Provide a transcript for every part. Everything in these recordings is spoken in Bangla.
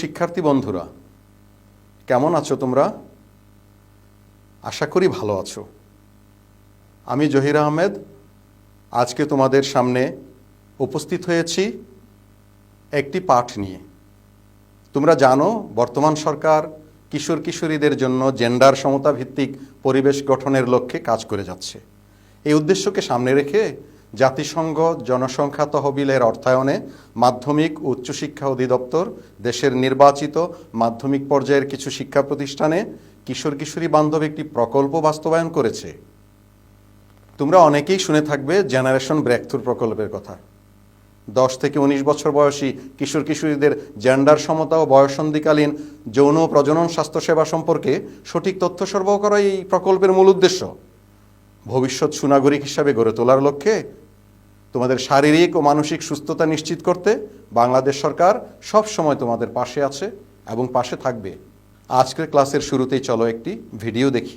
শিক্ষার্থী বন্ধুরা, কেমন আছো তোমরা? আশা করি ভালো আছো। আমি জহির আহমেদ, আজকে তোমাদের সামনে উপস্থিত হয়েছি একটি পাঠ নিয়ে। তোমরা জানো, বর্তমান সরকার কিশোর কিশোরীদের জন্য জেন্ডার সমতা ভিত্তিক পরিবেশ গঠনের লক্ষ্যে কাজ করে যাচ্ছে। এই উদ্দেশ্যকে সামনে রেখে জাতিসংঘ জনসংখ্যা তহবিলের অর্থায়নে মাধ্যমিক উচ্চশিক্ষা অধিদপ্তর দেশের নির্বাচিত মাধ্যমিক পর্যায়ের কিছু শিক্ষা প্রতিষ্ঠানে কিশোর কিশোরী বান্ধব একটি প্রকল্প বাস্তবায়ন করেছে। তোমরা অনেকেই শুনে থাকবে জেনারেশন ব্রেকথ্রুর প্রকল্পের কথা। দশ থেকে উনিশ বছর বয়সী কিশোর কিশোরীদের জেন্ডার সমতা ও বয়সন্ধিকালীন যৌন প্রজনন স্বাস্থ্যসেবা সম্পর্কে সঠিক তথ্য সরবরাহ করা এই প্রকল্পের মূল উদ্দেশ্য। ভবিষ্যৎ সুনাগরিক হিসাবে গড়ে তোলার লক্ষ্যে তোমাদের শারীরিক ও মানসিক সুস্থতা নিশ্চিত করতে বাংলাদেশ সরকার সব সময় তোমাদের পাশে আছে এবং পাশে থাকবে। আজকের ক্লাসের শুরুতেই চলো একটি ভিডিও দেখি।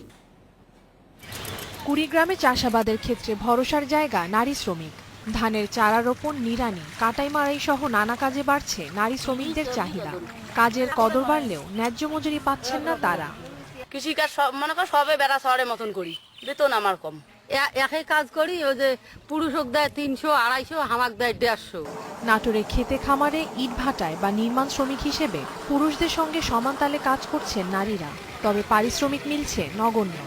কুড়িগ্রামে চাষাবাদের ক্ষেত্রে ভরসার জায়গা নারী শ্রমিক। ধানের চারা রোপণ নিড়ানি কাটাই মারাই সহ নানা কাজে বাড়ছে নারী শ্রমিকদের চাহিদা। কাজের কদর বাড়লেও ন্যায্য মজুরি পাচ্ছেন না তারা। কৃষিকাজ সব মনে কর সবে বেড়া শহরের মতন করি বেতন আমার কম। একই কাজ করি ওই যে পুরুষক দেয় তিনশো আড়াইশো হামাক দেয় দেড়শো। নাটোরে খেতে খামারে ইট ভাটায় বা নির্মাণ শ্রমিক হিসেবে পুরুষদের সঙ্গে সমান তালে কাজ করছেন নারীরা তবে পারিশ্রমিক মিলছে নগণ্য।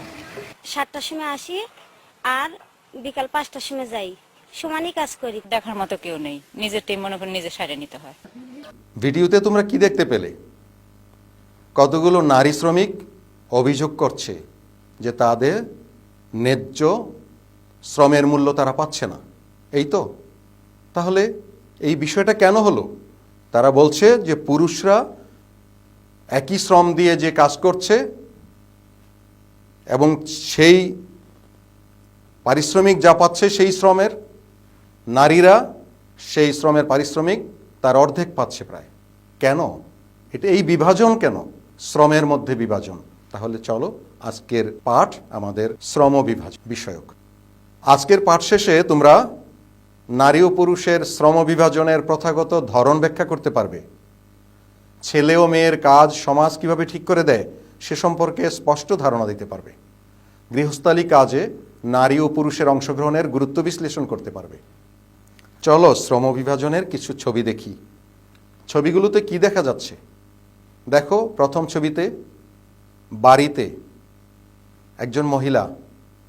সাতটার সময় আসি আর বিকাল পাঁচটার সময় যাই। সমানই কাজ করি। দেখার মতো কেউ নেই। নিজের টিম মনে করে নিজে সারিয়ে নিতে হয়। ভিডিওতে তোমরা কি দেখতে পেলে? কতগুলো নারী শ্রমিক অভিযোগ করছে যে তাদের ন্যায্য শ্রমের মূল্য তারা পাচ্ছে না। এই তো? তাহলে এই বিষয়টা কেন হলো? তারা বলছে যে পুরুষরা একই শ্রম দিয়ে যে কাজ করছে এবং সেই পারিশ্রমিক যা পাচ্ছে সেই শ্রমের, নারীরা সেই শ্রমের পারিশ্রমিক তার অর্ধেক পাচ্ছে প্রায়। কেন? এটা এই বিভাজন কেন? শ্রমের মধ্যে বিভাজন। তাহলে চলো আজকের পাঠ আমাদের শ্রম বিভাজন বিষয়ক। আজকের পাঠ শেষে তোমরা নারী ও পুরুষের শ্রম বিভাজনের প্রথাগত ধরন ব্যাখ্যা করতে পারবে। ছেলে ও মেয়ের কাজ সমাজ কীভাবে ঠিক করে দেয় সে সম্পর্কে স্পষ্ট ধারণা দিতে পারবে। গৃহস্থালী কাজে নারী ও পুরুষের অংশগ্রহণের গুরুত্ব বিশ্লেষণ করতে পারবে। চলো শ্রম বিভাজনের কিছু ছবি দেখি। ছবিগুলোতে কি দেখা যাচ্ছে? দেখো প্রথম ছবিতে বাড়িতে একজন মহিলা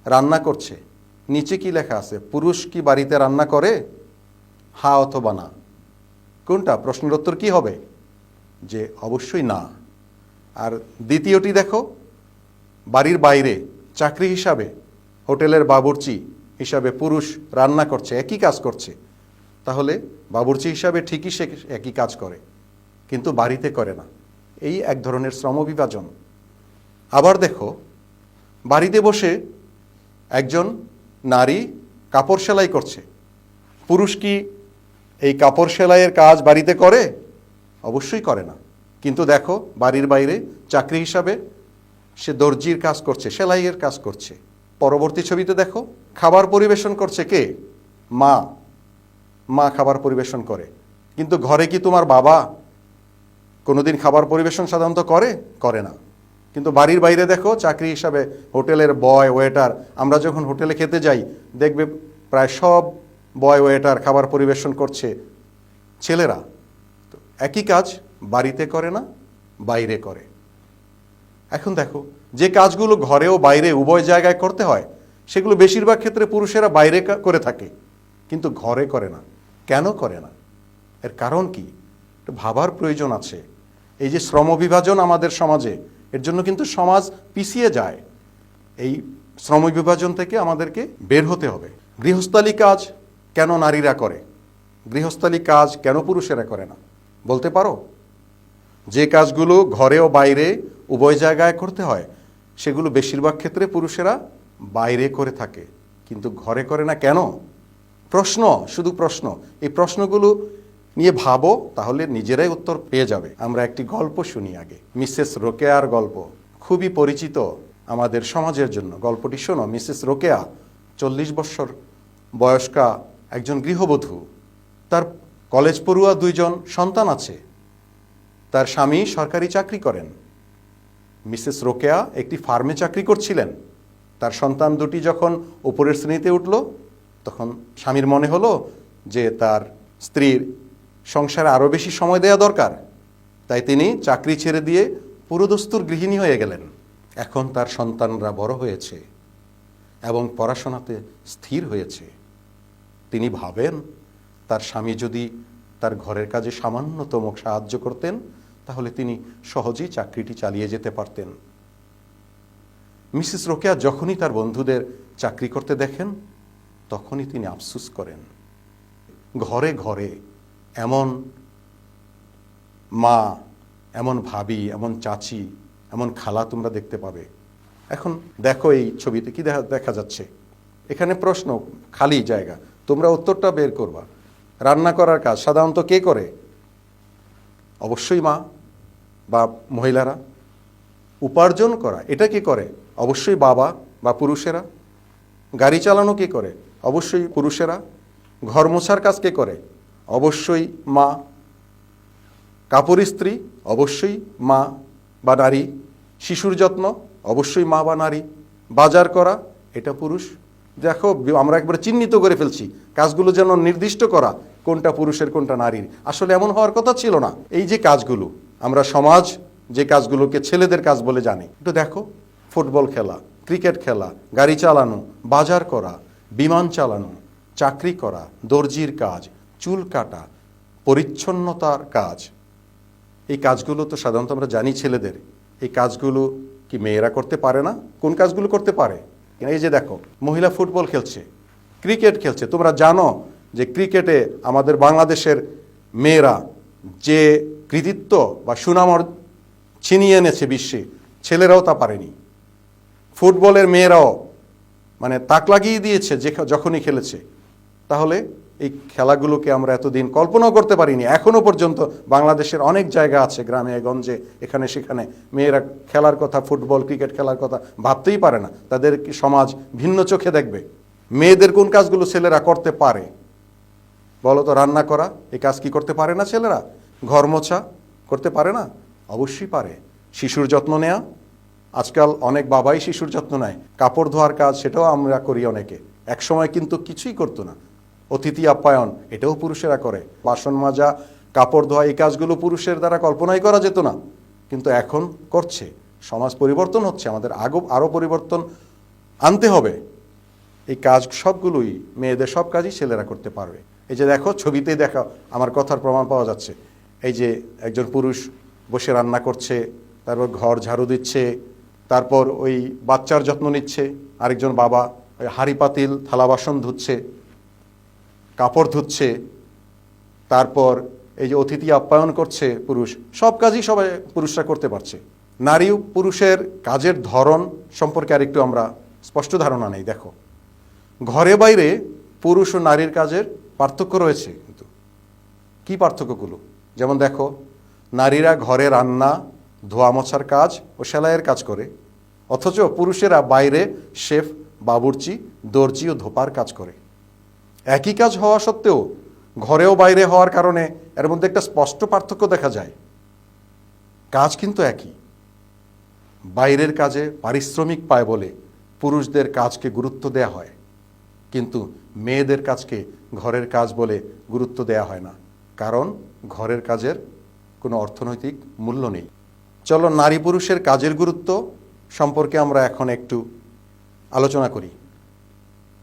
রান্না করছে, নিচে কি লেখা আছে? পুরুষ কি বাড়িতে রান্না করে? হা অথবা না। কোনটা? প্রশ্নের উত্তর কি হবে? যে অবশ্যই না। আর দ্বিতীয়টি দেখো, বাড়ির বাইরে চাকরি হিসাবে হোটেলের বাবুর্চি হিসাবে পুরুষ রান্না করছে, একই কাজ করছে। তাহলে বাবুর্চি হিসাবে ঠিকই সে একই কাজ করে, কিন্তু বাড়িতে করে না। এই এক ধরনের শ্রম বিভাজন। আবার দেখো, বাড়িতে বসে একজন নারী কাপড় সেলাই করছে। পুরুষ কি এই কাপড় সেলাইয়ের কাজ বাড়িতে করে? অবশ্যই করে না। কিন্তু দেখো, বাড়ির বাইরে চাকরি হিসাবে সে দর্জির কাজ করছে, সেলাইয়ের কাজ করছে। পরবর্তী ছবিতে দেখো, খাবার পরিবেশন করছে কে? মা। মা খাবার পরিবেশন করে। কিন্তু ঘরে কি তোমার বাবা কোনোদিন খাবার পরিবেশন সাধারণত করে? করে না। কিন্তু বাড়ির বাইরে দেখো, চাকরি হিসাবে হোটেলের বয় ওয়েটার আমরা যখন হোটেলে খেতে যাই, দেখবে প্রায় সব বয় ওয়েটার খাবার পরিবেশন করছে ছেলেরা। তো একই কাজ বাড়িতে করে না, বাইরে করে। এখন দেখো, যে কাজগুলো ঘরে ও বাইরে উভয় জায়গায় করতে হয়, সেগুলো বেশিরভাগ ক্ষেত্রে পুরুষেরা বাইরে করে থাকে। কিন্তু ঘরে করে না। কেন করে না? এর কারণ কি? ভাবার প্রয়োজন আছে। এই যে শ্রম বিভাজন আমাদের সমাজে এর জন্য কিন্তু সমাজ পিছিয়ে যায়। এই শ্রম বিভাজন থেকে আমাদেরকে বের হতে হবে। গৃহস্থালী কাজ কেন নারীরা করে? গৃহস্থালী কাজ কেন পুরুষেরা করে না? বলতে পারো? যে কাজগুলো ঘরে ও বাইরে উভয় জায়গায় করতে হয়, সেগুলো বেশিরভাগ ক্ষেত্রে পুরুষেরা বাইরে করে থাকে। কিন্তু ঘরে করে না কেন? প্রশ্ন, শুধু প্রশ্ন। এই প্রশ্নগুলো নিয়ে ভাবো, তাহলে নিজেরাই উত্তর পেয়ে যাবে। আমরা একটি গল্প শুনি আগে। মিসেস রোকেয়ার গল্প। খুবই পরিচিত আমাদের সমাজের জন্য। গল্পটি শোনো, মিসেস রোকেয়া, চল্লিশ বৎসর বয়স্কা একজন গৃহবধূ। তার কলেজ পড়ুয়া দুইজন সন্তান আছে। তার স্বামী সরকারি চাকরি করেন। মিসেস রোকেয়া একটি ফার্মে চাকরি করছিলেন। তার সন্তান দুটি যখন উপরের শ্রেণীতে উঠল, তখন স্বামীর মনে হলো যে তার স্ত্রীর সংসারে আরও বেশি সময় দেওয়া দরকার। তাই তিনি চাকরি ছেড়ে দিয়ে পুরোদস্তুর গৃহিণী হয়ে গেলেন। এখন তার সন্তানরা বড় হয়েছে এবং পড়াশোনাতে স্থির হয়েছে। তিনি ভাবেন, তার স্বামী যদি তার ঘরের কাজে সামান্যতম সাহায্য করতেন, তাহলে তিনি সহজেই চাকরিটি চালিয়ে যেতে পারতেন। মিসেস রোকেয়া যখনই তার বন্ধুদের চাকরি করতে দেখেন, তখনই তিনি আফসুস করেন। ঘরে ঘরে এমন মা, এমন ভাবি, এমন চাচি, এমন খালা তোমরা দেখতে পাবে। এখন দেখো এই ছবিতে কি দেখা দেখা যাচ্ছে। এখানে প্রশ্ন, খালি জায়গা। তোমরা উত্তরটা বের করবা। রান্না করার কাজ সাধারণত কে করে? অবশ্যই মা বা মহিলারা। উপার্জন করা, এটা কি করে? অবশ্যই বাবা বা পুরুষেরা। গাড়ি চালানো কে করে? অবশ্যই পুরুষেরা। ঘর মোছার কাজ কে করে? অবশ্যই মা। কাপড় ইস্ত্রি অবশ্যই মা বা নারী। শিশুর যত্ন, অবশ্যই মা বা নারী। বাজার করা, এটা পুরুষ। দেখো, আমরা একবারে চিহ্নিত করে ফেলছি, কাজগুলো যেন নির্দিষ্ট করা, কোনটা পুরুষের, কোনটা নারীর। আসলে এমন হওয়ার কথা ছিল না। এই যে কাজগুলো, আমরা সমাজ যে কাজগুলোকে ছেলেদের কাজ বলে জানি। একটু দেখো, ফুটবল খেলা, ক্রিকেট খেলা, গাড়ি চালানো, বাজার করা, বিমান চালানো, চাকরি করা, দর্জির কাজ চুল কাটা, পরিচ্ছন্নতার কাজ, এই কাজগুলো তো সাধারণত আমরা জানি ছেলেদের। এই কাজগুলো কি মেয়েরা করতে পারে না? কোন কাজগুলো করতে পারে? এই যে দেখো, মহিলা ফুটবল খেলছে, ক্রিকেট খেলছে। তোমরা জানো যে ক্রিকেটে আমাদের বাংলাদেশের মেয়েরা যে কৃতিত্ব বা সুনাম ছিনিয়ে এনেছে বিশ্বে, ছেলেরাও তা পারেনি। ফুটবলের মেয়েরাও মানে তাক লাগিয়ে দিয়েছে যে যখনই খেলেছে। তাহলে এই খেলাগুলোকে আমরা এতদিন কল্পনাও করতে পারিনি। এখনও পর্যন্ত বাংলাদেশের অনেক জায়গা আছে, গ্রামে, গঞ্জে, এখানে, সেখানে। মেয়েরা খেলার কথা, ফুটবল, ক্রিকেট খেলার কথা ভাবতেই পারে না। তাদের কি সমাজ ভিন্ন চোখে দেখবে? মেয়েদের কোন কাজগুলো ছেলেরা করতে পারে? বলো তো, রান্না করা, এই কাজ কি করতে পারে না ছেলেরা? ঘর মোছা, করতে পারে না? অবশ্যই পারে। শিশুর যত্ন নেওয়া আজকাল অনেক বাবাই শিশুর যত্ন নেয়। কাপড় ধোয়ার কাজ, সেটাও আমরা করি অনেকে। একসময় কিন্তু কিছুই করতো না। অতিথি আপ্যায়ন, এটাও পুরুষেরা করে। বাসন মাজা, কাপড় ধোয়া, এই কাজগুলো পুরুষের দ্বারা কল্পনাই করা যেত না। কিন্তু এখন করছে। সমাজ পরিবর্তন হচ্ছে, আমাদের আগো, আরও পরিবর্তন আনতে হবে। এই কাজ সবগুলোই মেয়েদের সব কাজই ছেলেরা করতে পারবে। এই যে দেখো, ছবিতেই দেখা, আমার কথার প্রমাণ পাওয়া যাচ্ছে। এই যে একজন পুরুষ বসে রান্না করছে, তারপর ঘর ঝাড়ু দিচ্ছে, তারপর ওই বাচ্চার যত্ন নিচ্ছে, আরেকজন বাবা ওই হাঁড়ি পাতিল, থালা বাসন ধুচ্ছে। কাপড় ধুচ্ছে, তারপর এই যে অতিথি আপ্যায়ন করছে পুরুষ, সব কাজই সবাই পুরুষরা করতে পারছে। নারী পুরুষের কাজের ধরন সম্পর্কে আরেকটু আমরা স্পষ্ট ধারণা নেই, দেখো। ঘরে বাইরে পুরুষ ও নারীর কাজের পার্থক্য রয়েছে কিন্তু। কি পার্থক্যগুলো? যেমন দেখো, নারীরা ঘরে রান্না, ধোয়া মোছার কাজ ও সেলাইয়ের কাজ করে, অথচ পুরুষেরা বাইরে শেফ, বাবুর্চি, দর্জি ও ধোপার কাজ করে। একই কাজ হওয়া সত্ত্বেও ঘরেও বাইরে হওয়ার কারণে এর মধ্যে একটা স্পষ্ট পার্থক্য দেখা যায়। কাজ কিন্তু একই। বাইরের কাজে পারিশ্রমিক পায় বলে পুরুষদের কাজকে গুরুত্ব দেয়া হয়, কিন্তু মেয়েদের কাজকে ঘরের কাজ বলে গুরুত্ব দেয়া হয় না, কারণ ঘরের কাজের কোনো অর্থনৈতিক মূল্য নেই। চলো নারী পুরুষের কাজের গুরুত্ব সম্পর্কে আমরা এখন একটু আলোচনা করি।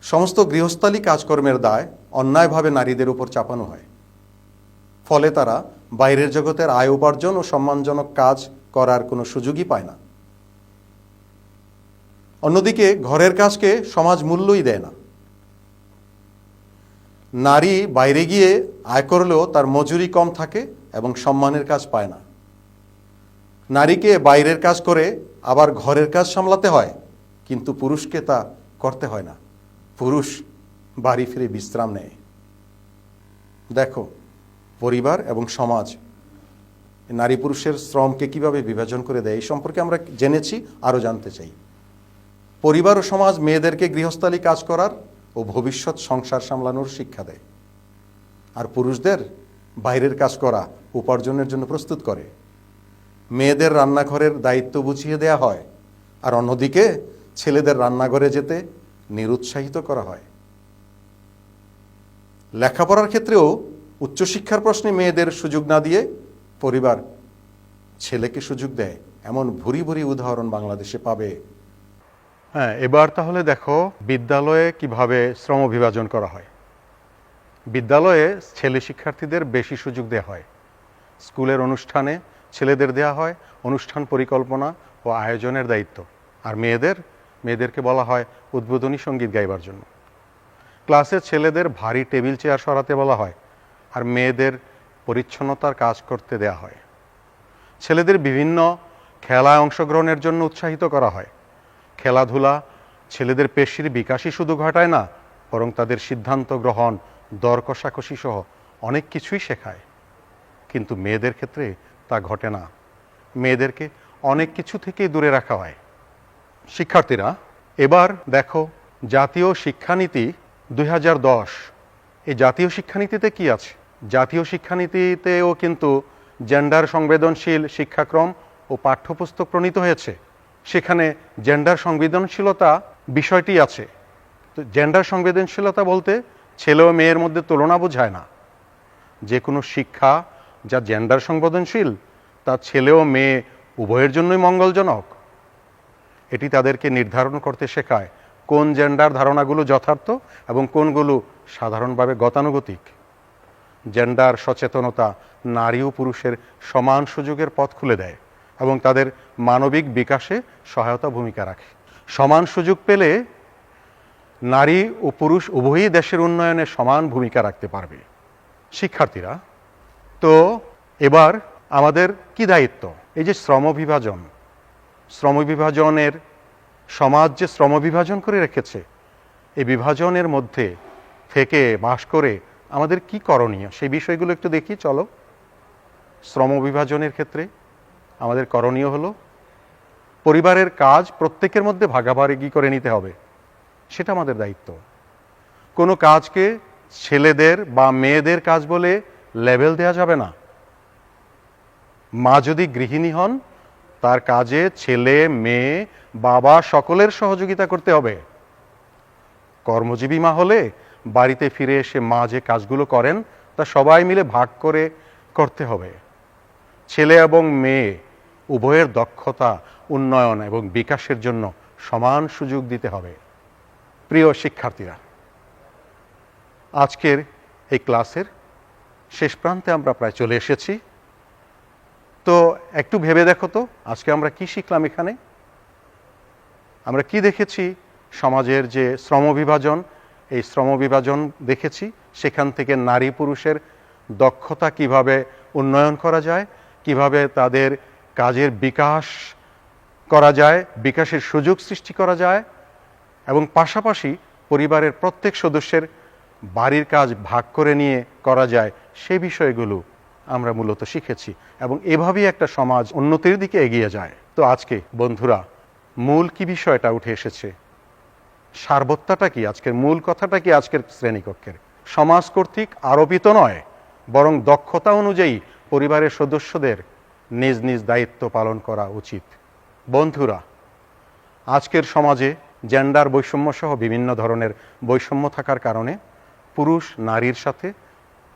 সমস্ত গৃহস্থালী কাজকর্মের দায় অন্যায়ভাবে নারীদের উপর চাপানো হয়। ফলে তারা বাইরের জগতের আয় উপার্জন ও সম্মানজনক কাজ করার কোনো সুযোগই পায় না। অন্যদিকে ঘরের কাজকে সমাজ মূল্যই দেয় না। নারী বাইরে গিয়ে আয় করলেও তার মজুরি কম থাকে এবং সম্মানের কাজ পায় না। নারীকে বাইরের কাজ করে আবার ঘরের কাজ সামলাতে হয়, কিন্তু পুরুষকে তা করতে হয় না। পুরুষ বাড়ি ফিরে বিশ্রাম নেয়। দেখো, পরিবার এবং সমাজ, নারী পুরুষের শ্রমকে কীভাবে বিভাজন করে দেয় এই সম্পর্কে আমরা জেনেছি, আরও জানতে চাই। পরিবার ও সমাজ মেয়েদেরকে গৃহস্থালী কাজ করার ও ভবিষ্যৎ সংসার সামলানোর শিক্ষা দেয়। আর পুরুষদের বাইরের কাজ করা উপার্জনের জন্য প্রস্তুত করে। মেয়েদের রান্নাঘরের দায়িত্ব বুঝিয়ে দেয়া হয়, আর অন্যদিকে ছেলেদের রান্নাঘরে যেতে নিরুৎসাহিত করা হয়। লেখাপড়ার ক্ষেত্রেও উচ্চশিক্ষার প্রশ্নে মেয়েদের সুযোগ না দিয়ে পরিবার ছেলেকে সুযোগ দেয়। এমন ভুরি ভুরি উদাহরণ বাংলাদেশে পাবে। হ্যাঁ এবার তাহলে দেখো বিদ্যালয়ে কীভাবে শ্রম বিভাজন করা হয়। বিদ্যালয়ে ছেলে শিক্ষার্থীদের বেশি সুযোগ দেওয়া হয়। স্কুলের অনুষ্ঠানে ছেলেদের দেওয়া হয়। অনুষ্ঠান পরিকল্পনা ও আয়োজনের দায়িত্ব। আর মেয়েদের মেয়েদেরকে বলা হয় উদ্বোধনী সংগীত গাইবার জন্য। ক্লাসে ছেলেদের ভারী টেবিল চেয়ার সরাতে বলা হয় আর মেয়েদের পরিচ্ছন্নতার কাজ করতে দেয়া হয়। ছেলেদের বিভিন্ন খেলায় অংশগ্রহণের জন্য উৎসাহিত করা হয়। খেলাধুলা ছেলেদের পেশির বিকাশই শুধু ঘটায় না, বরং তাদের সিদ্ধান্ত গ্রহণ দর কষাকষি সহ অনেক কিছুই শেখায়। কিন্তু মেয়েদের ক্ষেত্রে তা ঘটে না। মেয়েদেরকে অনেক কিছু থেকেই দূরে রাখা হয়। শিক্ষার্থীরা, এবার দেখো জাতীয় শিক্ষানীতি দুই হাজার দশ। এই জাতীয় শিক্ষানীতিতে কি আছে? জাতীয় শিক্ষানীতিতেও কিন্তু জেন্ডার সংবেদনশীল শিক্ষাক্রম ও পাঠ্যপুস্তক প্রণীত হয়েছে। সেখানে জেন্ডার সংবেদনশীলতা বিষয়টি আছে। তো জেন্ডার সংবেদনশীলতা বলতে ছেলে ও মেয়ের মধ্যে তুলনা বোঝায় না। যে কোনো শিক্ষা যা জেন্ডার সংবেদনশীল, তা ছেলে ও মেয়ে উভয়ের জন্যই মঙ্গলজনক। এটি তাদেরকে নির্ধারণ করতে শেখায় কোন জেন্ডার ধারণাগুলো যথার্থ এবং কোনগুলো সাধারণভাবে গতানুগতিক। জেন্ডার সচেতনতা নারী ও পুরুষের সমান সুযোগের পথ খুলে দেয় এবং তাদের মানবিক বিকাশে সহায়তা ভূমিকা রাখে। সমান সুযোগ পেলে নারী ও পুরুষ উভয়ই দেশের উন্নয়নে সমান ভূমিকা রাখতে পারবে। শিক্ষার্থীরা, তো এবার আমাদের কি দায়িত্ব? এই যে শ্রম বিভাজন শ্রম বিভাজনের সমাজ যে শ্রম বিভাজন করে রেখেছে, এই বিভাজনের মধ্যে থেকে বাস করে আমাদের কি করণীয়? সেই বিষয়গুলো একটু দেখি, চলো। শ্রম বিভাজনের ক্ষেত্রে আমাদের করণীয় হলো, পরিবারের কাজ প্রত্যেকের মধ্যে ভাগাভাগি করে নিতে হবে। সেটা আমাদের দায়িত্ব। কোনো কাজকে ছেলেদের বা মেয়েদের কাজ বলে লেভেল দেওয়া যাবে না। মা যদি গৃহিণী হন তার কাজে ছেলে, মেয়ে, বাবা সকলের সহযোগিতা করতে হবে। কর্মজীবী মা হলে বাড়িতে ফিরে এসে মা যে কাজগুলো করেন, তা সবাই মিলে ভাগ করে করতে হবে। ছেলে এবং মেয়ে উভয়ের দক্ষতা, উন্নয়ন এবং বিকাশের জন্য সমান সুযোগ দিতে হবে। প্রিয় শিক্ষার্থীরা, আজকের এই ক্লাসের শেষ প্রান্তে আমরা প্রায় চলে এসেছি। তো একটু ভেবে দেখো তো, আজকে আমরা কি শিখলাম এখানে? আমরা কি দেখেছি? সমাজের যে শ্রম বিভাজন, এই শ্রম বিভাজন দেখেছি। সেখান থেকে নারী পুরুষের দক্ষতা কীভাবে উন্নয়ন করা যায়, কীভাবে তাদের কাজের বিকাশ করা যায়, বিকাশের সুযোগ সৃষ্টি করা যায় এবং পাশাপাশি পরিবারের প্রত্যেক সদস্যের বাড়ির কাজ ভাগ করে নিয়ে করা যায় সে বিষয়গুলো আমরা মূলত শিখেছি এবং এভাবেই একটা সমাজ উন্নতির দিকে এগিয়ে যায়। তো আজকে, বন্ধুরা, মূল কি বিষয়টা উঠে এসেছে? সারবত্তাটা কি? আজকের মূল কথাটা কি আজকের শ্রেণীকক্ষের? সমাজ কর্তৃক আরোপিত নয়, বরং দক্ষতা অনুযায়ী পরিবারের সদস্যদের নিজ নিজ দায়িত্ব পালন করা উচিত। বন্ধুরা, আজকের সমাজে জেন্ডার বৈষম্য সহ বিভিন্ন ধরনের বৈষম্য থাকার কারণে পুরুষ নারীর সাথে,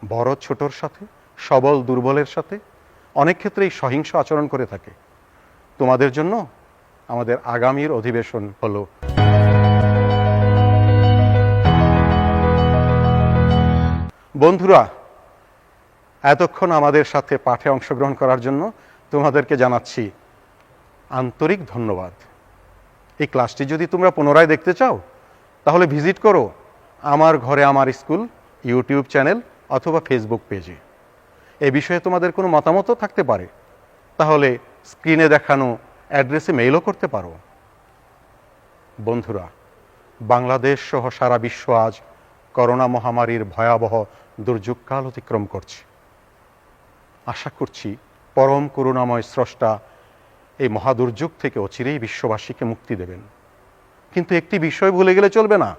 বড় ছোটর সাথে সবল দুর্বলের সাথে অনেক ক্ষেত্রেই সহিংস আচরণ করে থাকে। তোমাদের জন্য আমাদের আগামীর অধিবেশন হলো। বন্ধুরা, এতক্ষণ আমাদের সাথে পাঠে অংশগ্রহণ করার জন্য তোমাদেরকে জানাচ্ছি আন্তরিক ধন্যবাদ। এই ক্লাসটি যদি তোমরা পুনরায় দেখতে চাও, তাহলে ভিজিট করো আমার ঘরে আমার স্কুল, ইউটিউব চ্যানেল অথবা ফেসবুক পেজে। এ বিষয়ে তোমাদের কোনো মতামতও থাকতে পারে। তাহলে স্ক্রিনে দেখানো অ্যাড্রেসে মেইলও করতে পারো। বন্ধুরা, বাংলাদেশ সহ সারা বিশ্ব আজ করোনা মহামারীর ভয়াবহ দুর্যোগকাল অতিক্রম করছে। আশা করছি পরম করুণাময় স্রষ্টা এই মহাদুর্যোগ থেকে অচিরেই বিশ্ববাসীকে মুক্তি দেবেন। কিন্তু একটি বিষয় ভুলে গেলে চলবে না।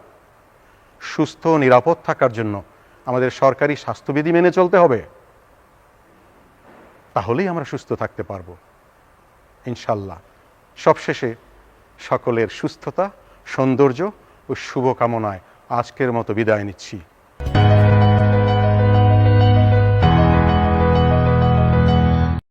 সুস্থ নিরাপদ থাকার জন্য আমাদের সরকারি স্বাস্থ্যবিধি মেনে চলতে হবে। তাহলেই আমরা সুস্থ থাকতে পারব। ইনশাল্লাহ। সবশেষে সকলের সুস্থতা, সৌন্দর্য ও শুভকামনায় আজকের মতো বিদায় নিচ্ছি।